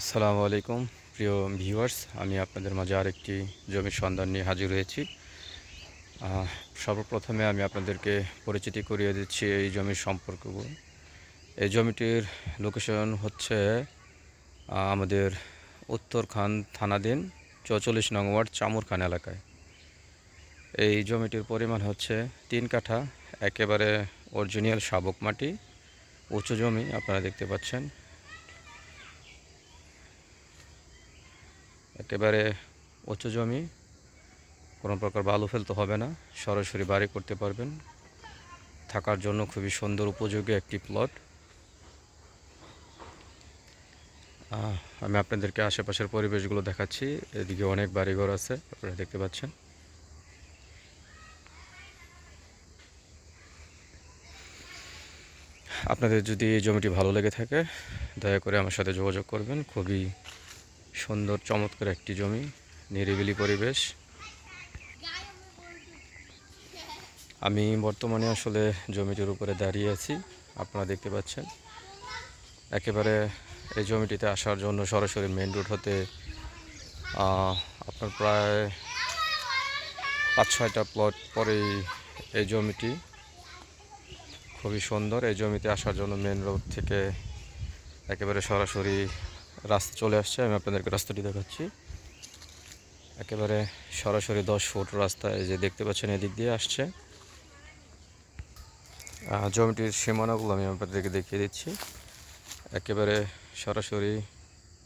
আসসালামু আলাইকুম, প্রিয় ভিউয়ার্স। আমি আপনাদের মাঝে আরেকটি জমির সন্ধান নিয়ে হাজির হয়েছি। সর্বপ্রথমে আমি আপনাদেরকে পরিচিতি করিয়ে দিচ্ছি এই জমির সম্পর্কগুলো এই জমিটির লোকেশন হচ্ছে আমাদের উত্তরখান থানাধীন চৌচল্লিশ নং ওয়ার্ড চামুরখান এলাকায়। এই জমিটির পরিমাণ হচ্ছে তিন কাঠা, একেবারে অরিজিনাল শাবক মাটি, উঁচু জমি, আপনারা দেখতে পাচ্ছেন। একেবারে উঁচু জমি, কোনো প্রকার বালু ফেলতে হবে না, সরাসরি বাড়ি করতে পারবেন। থাকার জন্য খুবই সুন্দর উপযোগী একটি প্লট আমি আপনাদেরকে আশেপাশের পরিবেশগুলো দেখাচ্ছি, এদিকে অনেক বাড়িঘর আছে, আপনারা দেখতে পাচ্ছেন। আপনাদের যদি এই জমিটি ভালো লেগে থাকে, দয়া করে আমার সাথে যোগাযোগ করবেন, খুবই সুন্দর, চমৎকার একটি জমি, নিরিবিলি পরিবেশ। আমি বর্তমানে আসলে জমিটির উপরে দাঁড়িয়ে আছি, আপনারা দেখতে পাচ্ছেন। একেবারে এই জমিটিতে আসার জন্য সরাসরি মেন রোড হতে আপনার প্রায় পাঁচ ছয়টা প্লট পরেই এই জমিটি। খুবই সুন্দর, এই জমিতে আসার জন্য মেন রোড থেকে একেবারে সরাসরি রাস্তা চলে আসছে, আমি আপনাদেরকে রাস্তাটি দেখাচ্ছি। একেবারে সরাসরি দশ ফুট রাস্তা এই যে দেখতে পাচ্ছেন, এদিক দিয়ে আসছে। জমিটির সীমানাগুলো আমি আপনাদেরকে দেখিয়ে দিচ্ছি। একেবারে সরাসরি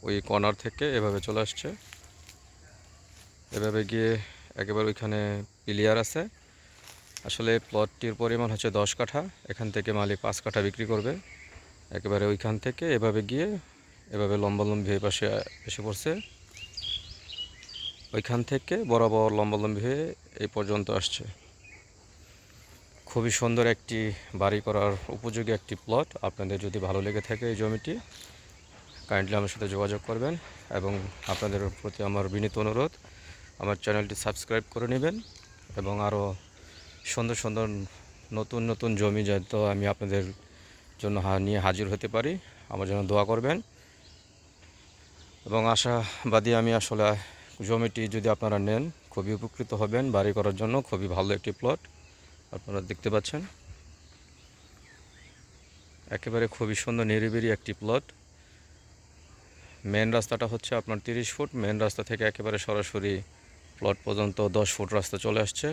ওই কর্নার থেকে এভাবে চলে আসছে। এভাবে গিয়ে একেবারে ওইখানে প্লেয়ার আছে। আসলে প্লটটির পরিমাণ হচ্ছে দশ কাঠা, এখান থেকে মালিক পাঁচ কাঠা বিক্রি করবে। একেবারে ওইখান থেকে এভাবে গিয়ে এভাবে লম্বা লম্বি হয়ে পাশে এসে পড়ছে। ওইখান থেকে বরাবর লম্বা লম্বি হয়ে এই পর্যন্ত আসছে। খুবই সুন্দর একটি বাড়ি করার উপযোগী একটি প্লট। আপনাদের যদি ভালো লেগে থাকে এই জমিটি কাইন্ডলি আমার সাথে যোগাযোগ করবেন এবং আপনাদের প্রতি আমার বিনীত অনুরোধ, আমার চ্যানেলটি সাবস্ক্রাইব করে নেবেন এবং আরও সুন্দর সুন্দর নতুন নতুন জমি যাতে আমি আপনাদের জন্য নিয়ে হাজির হতে পারি। আমার জন্য দোয়া করবেন। এবং আশাবাদী আমি আসলে জমিটি যদি আপনারা নেন, খুবই উপকৃত হবেন। বাড়ি করার জন্য খুবই ভালো একটি প্লট আপনারা দেখতে পাচ্ছেন। একেবারে খুবই সুন্দর নিরিবিলি একটি প্লট মেন রাস্তাটা হচ্ছে আপনার তিরিশ ফুট। মেন রাস্তা থেকে একেবারে সরাসরি প্লট পর্যন্ত দশ ফুট রাস্তা চলে আসছে।